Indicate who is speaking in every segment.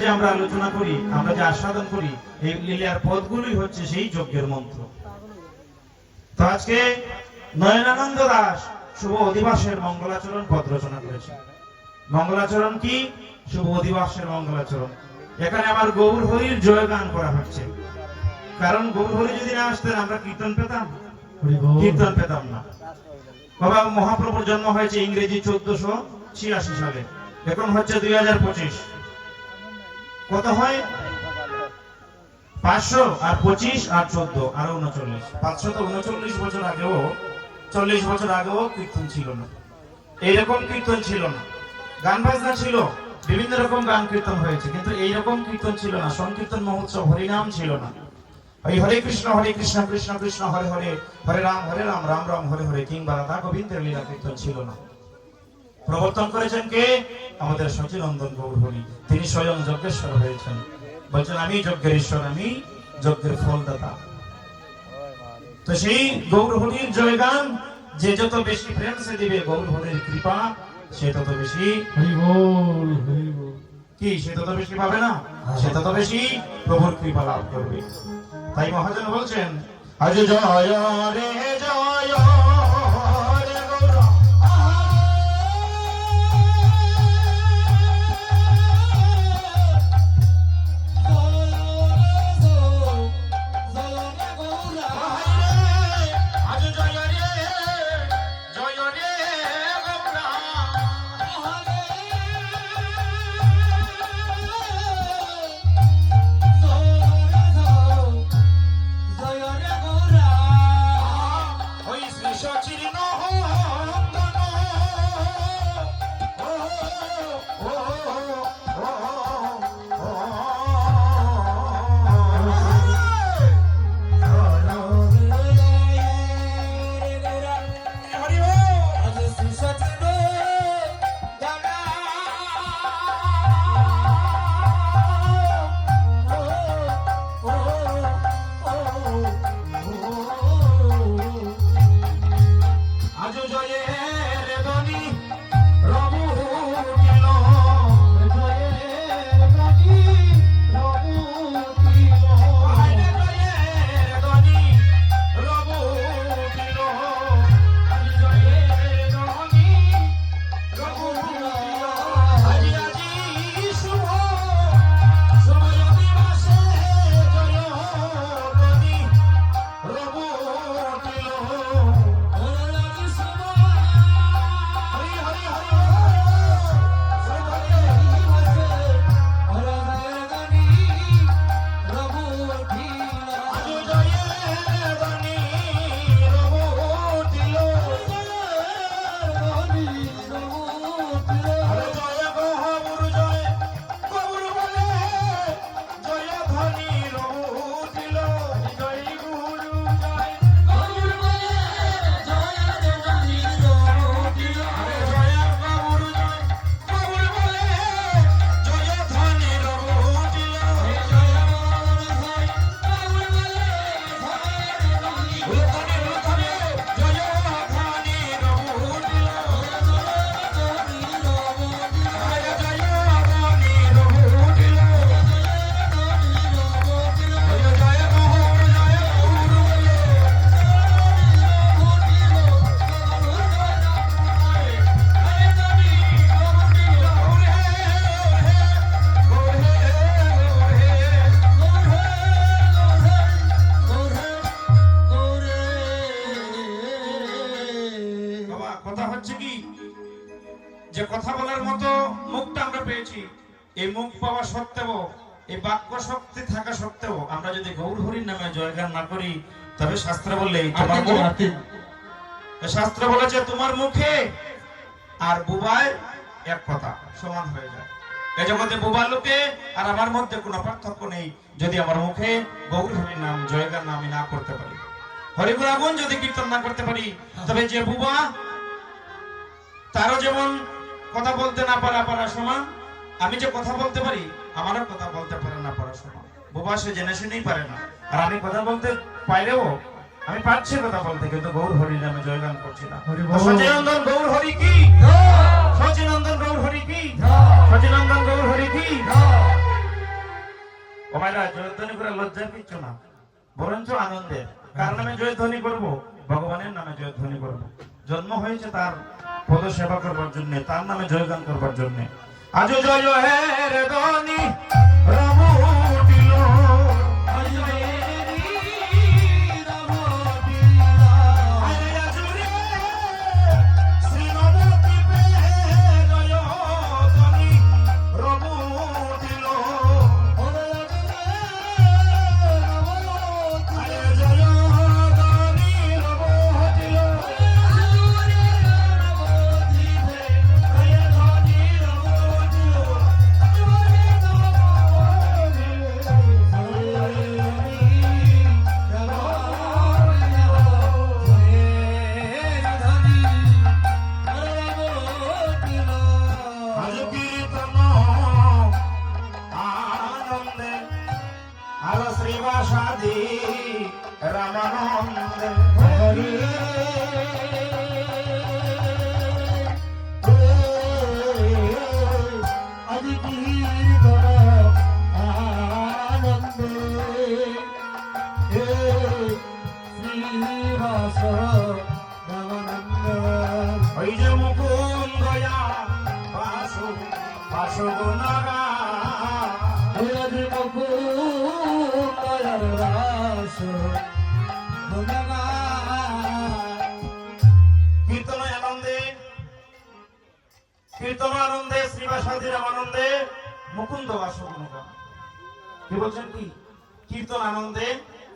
Speaker 1: যে আমরা আলোচনা করি আমরা যে আস্বাদন করি এই লীলার পদগুলোই হচ্ছে সেই যজ্ঞের মন্ত্র তো আজকে নয়নানন্দ দাস শুভ অধিবাসের মঙ্গলাচরণ পদ রচনা করেছে মঙ্গলাচরণ কি শুভ অধিবাসের মঙ্গলাচরণ এখানে আমার গৌর হরির জয়গান করা হচ্ছে কারণ গৌর হরি যদি না আসতেন আমরা কীর্তন পেতাম কীর্তন পেতাম না বাবা মহাপ্রভুর জন্ম হয়েছে ইংরেজি চোদ্দশো ছিয়াশি সালে এখন হচ্ছে দুই হাজার পঁচিশ কত হয় পাঁচশো আর পঁচিশ আর চোদ্দ আর উনচল্লিশ পাঁচশো তো উনচল্লিশ বছর আগেও চল্লিশ বছর আগেও কীর্তন ছিল না এইরকম কীর্তন ছিল না গান বাজনা ছিল বিভিন্ন রকম গান কীর্তন হয়েছে কিন্তু এইরকম কীর্তন ছিল না সংকীর্তন মহোৎসব হরিনাম ছিল না ওই হরে কৃষ্ণ হরে কৃষ্ণ কৃষ্ণ কৃষ্ণ হরে হরে হরে রাম হরে রাম রাম রাম হরে হরে কিংবা রাধা গোবিন্দের লীলা কীর্তন ছিল না প্রবর্তন করেছেন কে আমাদের সচিনন্দন গৌরবণী তিনি স্বয়ং যজ্ঞেশ্বর হয়েছেন বলছেন আমি যজ্ঞের ঈশ্বর আমি যজ্ঞের ফলদাতা তো সেই গৌরবণীর জয়গান যে যত বেশি ফ্রেন্ডসে দিবে গৌরবণীর কৃপা সে তত বেশি কি সে তত বেশি পাবে না সে তত বেশি প্রভুর কৃপা লাভ করবে তাই মহাজন বলছেন আজ জয় রে জয় হচ্ছে কি যে কথা বলার মতো মুখটা আমরা পেয়েছি এই মুখ পাওয়া সত্ত্বেও এই বাক্য শক্তি থাকা সত্ত্বেও আমরা যদি গৌর হরির নামে জয়গান না করি তবে শাস্ত্র বললে তোমার শাস্ত্র বলেছে তোমার মুখে আর বুবায় এক কথা সমান হয়ে যায় এই জগতে বোবা লোকে আর আমার মধ্যে কোনো পার্থক্য নেই যদি আমার মুখে গৌর হরির নাম জয়গান আমি না করতে পারি হরিগুণ যদি কীর্তন না করতে পারি তবে যে বুবা তারও যেমন কথা বলতে না পারে পারা সমান আমি যে কথা বলতে পারি আমারও কথা বলতে পারে না পারা সমান বোবা সে জেনে শুনেই পারে না আর আমি কথা বলতে পাইলেও আমি পারছি কথা বলতে কিন্তু গৌর হরি নামে জয়গান করছি না সচিনন্দন গৌর হরি কি সচিনন্দন গৌর হরি কি সচিনন্দন গৌর হরি কি ওমাইরা জয়ধ্বনি করে লজ্জার কিচ্ছু না বরঞ্চ আনন্দের কার নামে জয়ধ্বনি করব ভগবানের নামে জয়ধ্বনি করব জন্ম হয়েছে তার পদ সেবা করবার জন্য তার নামে জয়গান করবার জন্য আজ জয় হে রে কীর্তন আনন্দে শ্রীবাসাদিরাম আনন্দে মুকুন্দ বাসগুণগণ কি বলছেন কি কীর্তন আনন্দে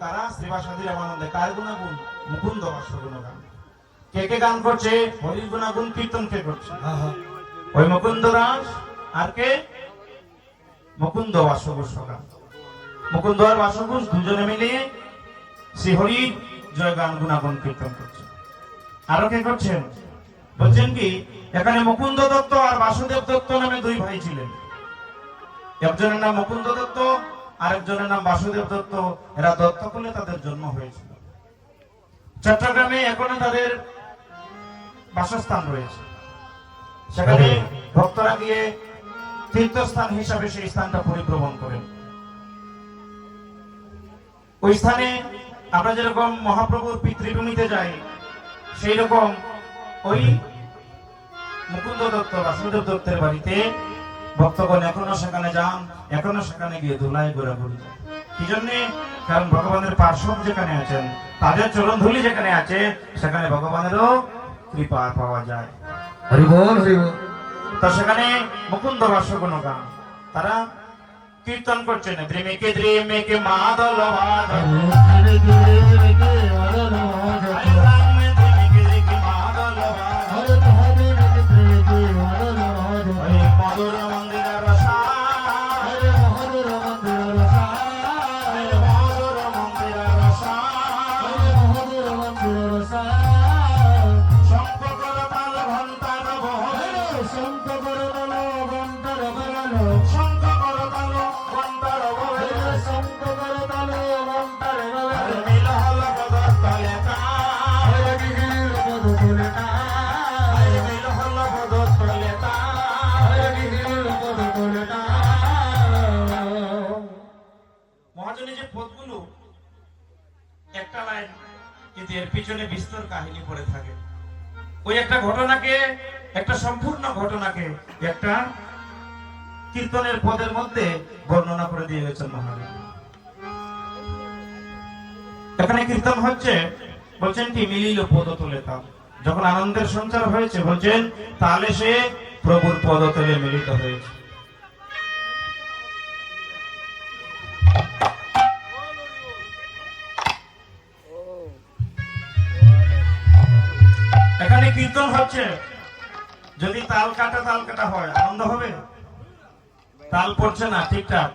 Speaker 1: তারা শ্রীবাসাদিরাম আনন্দে কার গুণাগুণ মুকুন্দ বাসগুণগান কে কে গান করছে হরির গুণাগুণ কীর্তন কে করছে ওই মুকুন্দ রাস আর কে মুকুন্দ বাসগুণ গান মুকুন্দ আর বাসগুণ দুজনে মিলিয়ে হরি জয় গান গুণাগুণ কীর্তন করছে আরো কে করছেন বলছেন কি এখানে মুকুন্দ দত্ত আর বাসুদেব দত্ত নামে দুই ভাই ছিলেন একজনের নাম মুকুন্দ দত্ত আরেকজনের নাম বাসুদেব দত্ত এরা কুলে তাদের জন্ম হয়েছিল চট্টগ্রামে এখনো তাদের বাসস্থান রয়েছে সেখানে ভক্তরা গিয়ে তীর্থস্থান হিসাবে সেই স্থানটা পরিভ্রমণ করেন ওই স্থানে আমরা যেরকম মহাপ্রভুর পিতৃভূমিতে যাই সেই রকম ওই মুকুন্দ দত্ত বাসুদেব দত্তের বাড়িতে ভক্তগণ এখনো সেখানে যান এখনো সেখানে গিয়ে ধুলায় ঘোরাঘুরি কি জন্যে কারণ ভগবানের পার্শ্বব যেখানে আছেন তাদের চরণ ধুলি যেখানে আছে সেখানে ভগবানেরও কৃপা পাওয়া যায়
Speaker 2: হরিবল হরিবল
Speaker 1: তো সেখানে মুকুন্দ রসগুণ গান তারা কীর্তন করছেন দ্রিমিকে দ্রিমিকে মাদল বাদল এর পিছনে বিস্তর কাহিনী পড়ে থাকে ওই একটা ঘটনাকে একটা সম্পূর্ণ ঘটনাকে একটা কীর্তনের পদের মধ্যে বর্ণনা করে দিয়ে গেছেন মহারাজ এখানে কীর্তন হচ্ছে বলছেন কি মিলিল পদ তুলে তাল যখন আনন্দের সঞ্চার হয়েছে বলছেন তাহলে সে প্রভুর পদ তুলে মিলিত হয়েছে আন্দোলন হচ্ছে যদি তাল কাটা তাল কাটা হয় আনন্দ হবে তাল পড়ছে না ঠিকঠাক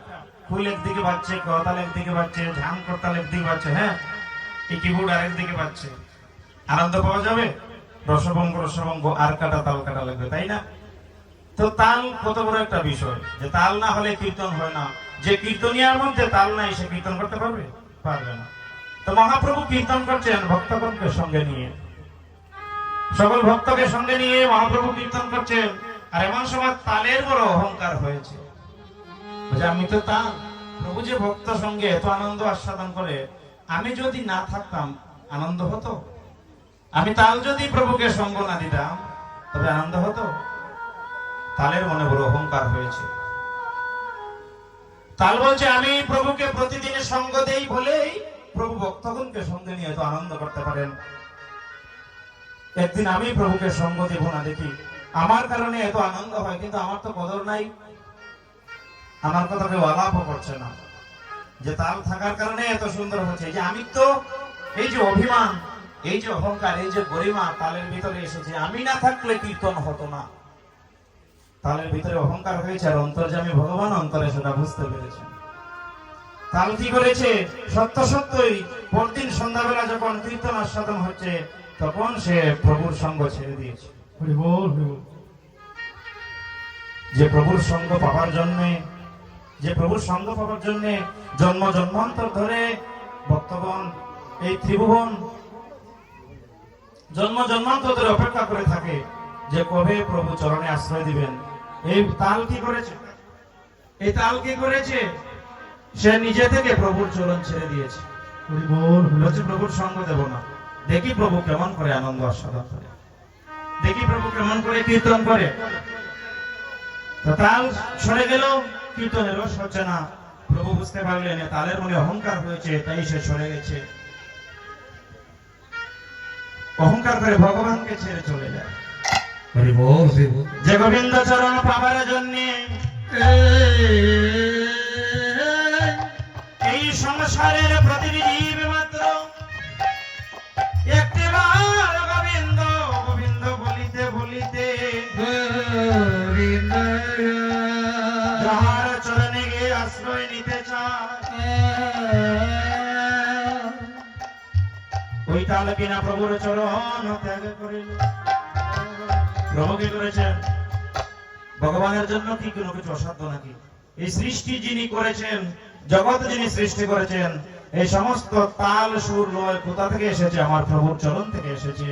Speaker 1: ফুল একদিকে বাজছে করতাল একদিকে বাজছে ঝাম করতাল একদিকে বাজছে হ্যাঁ কিবোর্ড আরেকদিকে আনন্দ পাওয়া যাবে রসভঙ্গ রসভঙ্গ আর কাটা তাল কাটা লাগবে তাই না তো তাল কত বড় একটা বিষয় যে তাল না হলে কীর্তন হয় না যে কীর্তনিয়ার মধ্যে তাল নাই সে কীর্তন করতে পারবে পারবে না তো মহাপ্রভু কীর্তন করছেন ভক্তগণকে সঙ্গে নিয়ে সকল ভক্তকে সঙ্গে নিয়ে মহাপ্রভু কীর্তন করছেন আর এমন সময় তালের বড় অহংকার হয়েছে আমি তো তা প্রভু যে ভক্ত সঙ্গে এত আনন্দ আস্বাদন করে আমি যদি না থাকতাম আনন্দ হতো আমি তাল যদি প্রভুকে সঙ্গ না দিতাম তবে আনন্দ হতো তালের মনে বড় অহংকার হয়েছে তাল বলছে আমি প্রভুকে প্রতিদিনের সঙ্গ দেই বলেই প্রভু ভক্তগণকে সঙ্গে নিয়ে এত আনন্দ করতে পারেন একদিন আমি প্রভুকে সঙ্গ দেব না দেখি আমার কারণে এত আনন্দ হয় কিন্তু আমার তো কদর নাই আমার কথা কেউ আলাপও করছে না যে তার থাকার কারণে এত সুন্দর হচ্ছে যে আমি তো এই যে অভিমান এই যে অহংকার এই যে গরিমা তালের ভিতরে এসেছে আমি না থাকলে কীর্তন হতো না তালের ভিতরে অহংকার হয়েছে আর অন্তর্যামী ভগবান অন্তরে সেটা বুঝতে পেরেছে তাল কি করেছে সত্য সত্যই পরদিন সন্ধ্যাবেলা যখন কীর্তন আস্বাদন হচ্ছে তখন সে প্রভুর সঙ্গ ছেড়ে দিয়েছে যে প্রভুর সঙ্গ পাওয়ার জন্য যে প্রভুর সঙ্গ পাওয়ার জন্য জন্ম জন্মান্তর ধরে ভক্তগণ এই ত্রিভুবন জন্ম জন্মান্তর ধরে অপেক্ষা করে থাকে যে কবে প্রভু চরণে আশ্রয় দিবেন এই তাল কি করেছে এই তাল কি করেছে সে নিজে থেকে প্রভুর চরণ ছেড়ে দিয়েছে প্রভুর সঙ্গ দেব না দেখি প্রভু কেমন করে আনন্দ আস্বাদন করে দেখি প্রভু কেমন করে কীর্তন করে তাল সরে গেল কীর্তনের রস হচ্ছে না প্রভু বুঝতে পারলেন তালের মনে অহংকার হয়েছে তাই সে সরে গেছে অহংকার করে ভগবানকে ছেড়ে চলে যায় যে গোবিন্দ চরণ পাবার জন্য এই সংসারের কাল বিনা প্রভুর চরণ ত্যাগ করিল প্রভু কি করেছেন ভগবানের জন্য কি কোনো কিছু অসাধ্য নাকি এই সৃষ্টি যিনি করেছেন জগৎ যিনি সৃষ্টি করেছেন এই সমস্ত তাল সুর লয় কোথা থেকে এসেছে আমার প্রভুর চরণ থেকে এসেছে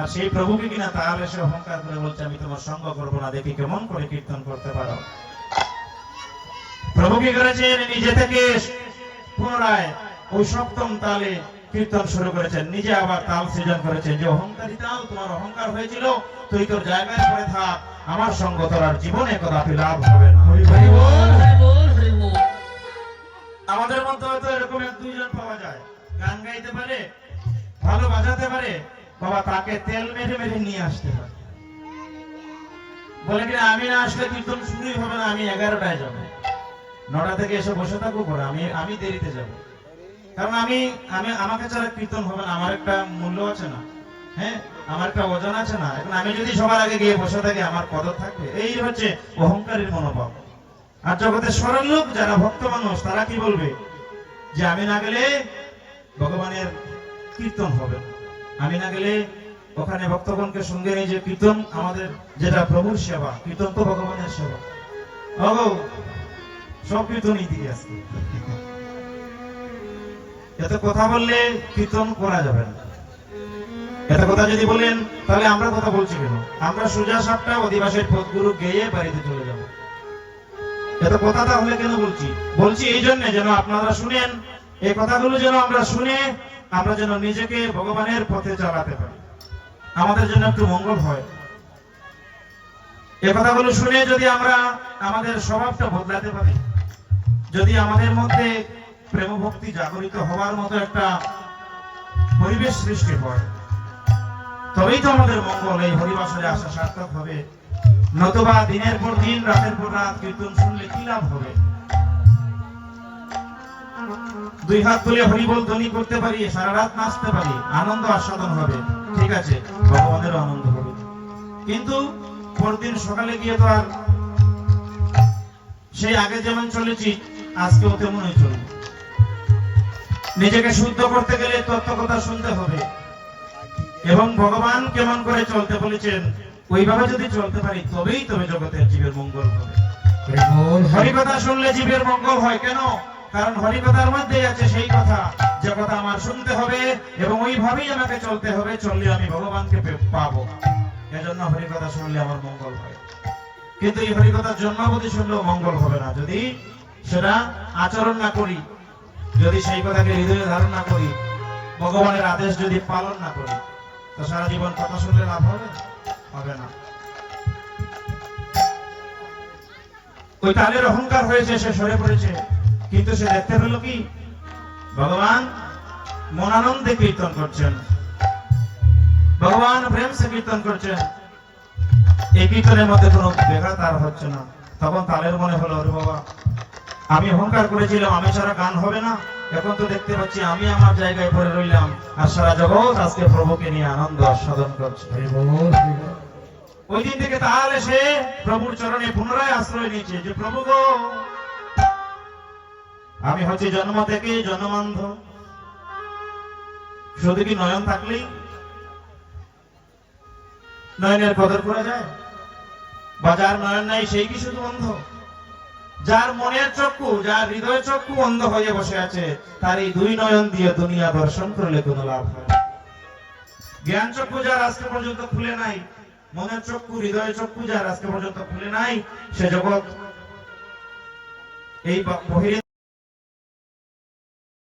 Speaker 1: আর সেই প্রভু কি কিনা তাল এসে অহংকার করে বলছে আমি তোমার সঙ্গ করবো না দেখি কেমন করে কীর্তন করতে পারো প্রভু কি করেছেন নিজে থেকে পুনরায় ওই সপ্তম তালে কীর্তন শুরু করেছেন নিজে আবার তাল সৃজন করেছেন যে অহংকারী তাল তোমার অহংকার হয়েছিল তুই তোর জায়গায় পড়ে থাক আমার সঙ্গ তোর আর জীবনে কদাপি লাভ হবে না আমাদের মধ্যে হয়তো এরকম এক দুইজন পাওয়া যায় গান গাইতে পারে ভালো বাজাতে পারে বাবা তাকে তেল মেরে মেরে নিয়ে আসতে পারে বলে কিনা আমি না আসলে কীর্তন শুরুই হবে না আমি এগারোটায় যাবো নটা থেকে এসে বসে থাকবো পরে আমি আমি দেরিতে যাবো কারণ আমি আমি আমাকে ছাড়া কীর্তন হবে না আমার একটা মূল্য আছে না হ্যাঁ আমার একটা ওজন আছে না এখন আমি যদি সবার আগে গিয়ে বসে থাকি আমার কদর থাকবে এই হচ্ছে অহংকারীর মনোভাব আর জগতের সরল লোক যারা ভক্ত মানুষ তারা কি বলবে যে আমি না গেলে ভগবানের কীর্তন হবে আমি না গেলে ওখানে ভক্তগণকে সঙ্গে নিয়ে যে কীর্তন আমাদের যেটা প্রভুর সেবা কীর্তন তো ভগবানের সেবা সব কীর্তন ইতিহাস এত কথা বললে কীর্তন করা যাবে না এত কথা যদি বলেন তাহলে আমরা কথা বলছি কেন আমরা সোজা সাপটা অধিবাসের পথগুলো গেয়ে বাড়িতে চলে যাব এত কথা তাহলে কেন বলছি বলছি এই জন্য যেন আপনারা শুনেন এই কথাগুলো যেন আমরা শুনে আমরা যেন নিজেকে ভগবানের পথে চালাতে পারি আমাদের জন্য একটু মঙ্গল হয় এ কথাগুলো শুনে যদি আমরা আমাদের স্বভাবটা বদলাতে পারি যদি আমাদের মধ্যে প্রেম ভক্তি জাগরিত হওয়ার মতো একটা পরিবেশ সৃষ্টি হয় তবেই তো আমাদের মঙ্গল এই হরিবাসরে আসা সার্থক হবে নতুবা দিনের পর দিন রাতের পর রাত কীর্তন শুনলে কি লাভ হবে দুই হাত তুলে হরিবল ধ্বনি করতে পারি সারা রাত নাচতে পারি আনন্দ আস্বাদন হবে ঠিক আছে ভগবানেরও আনন্দ হবে কিন্তু পরদিন সকালে গিয়ে তো আর সেই আগে যেমন চলেছি আজকেও তেমনই চলে নিজেকে শুদ্ধ করতে গেলে তত্ত্বকথা শুনতে হবে এবং ভগবান কেমন করে চলতে বলেছেন ওইভাবে যদি চলতে পারি তবেই তবে জগতের জীবের মঙ্গল হবে হরিকথা শুনলে জীবের মঙ্গল হয় কেন কারণ হরিকথার মধ্যে আছে সেই কথা যে কথা আমার শুনতে হবে এবং ওইভাবেই আমাকে চলতে হবে চললে আমি ভগবানকে পাবো এজন্য হরিকথা শুনলে আমার মঙ্গল হয় কিন্তু এই হরিকথার জন্মাবধি শুনলেও মঙ্গল হবে না যদি সেটা আচরণ না করি যদি সেই কথাকে হৃদয়ে ধারণ না করি ভগবানের আদেশ যদি পালন না করি তো সারা জীবন কথা শুনলে লাভ হবে হবে না ওই তালের অহংকার হয়েছে সে সরে পড়েছে কিন্তু সে দেখতে পেল কি ভগবান মনানন্দে কীর্তন করছেন ভগবান প্রেম সে কীর্তন করছেন এই কীর্তনের মধ্যে কোনো বেঘাত আর হচ্ছে না তখন তালের মনে হলো বাবা আমি হুঙ্কার করেছিলাম আমি ছাড়া গান হবে না এখন তো দেখতে পাচ্ছি আমি আমার জায়গায় পড়ে রইলাম আর সারা জগৎ আজকে প্রভুকে নিয়ে আনন্দ আস্বাদন করছে ওই দিন থেকে তাহলে সে প্রভুর চরণে পুনরায় আশ্রয় নিয়েছে যে প্রভু গো আমি হচ্ছে জন্ম থেকে জন্মান্ধ শুধু কি নয়ন থাকলেই নয়নের কদর করা যায় বাজার নয়ন নাই সেই কি শুধু অন্ধ যার মনের চক্ষু যার হৃদয় চক্ষু অন্ধ হয়ে বসে আছে তার এই দুই নয়ন দিয়ে দুনিয়া দর্শন করলে কোনো লাভ হয় জ্ঞান চক্ষু যার আজকে পর্যন্ত খুলে নাই মনের চক্ষু হৃদয় চক্ষু যার আজকে পর্যন্ত খুলে নাই সে জগৎ এই বহিরে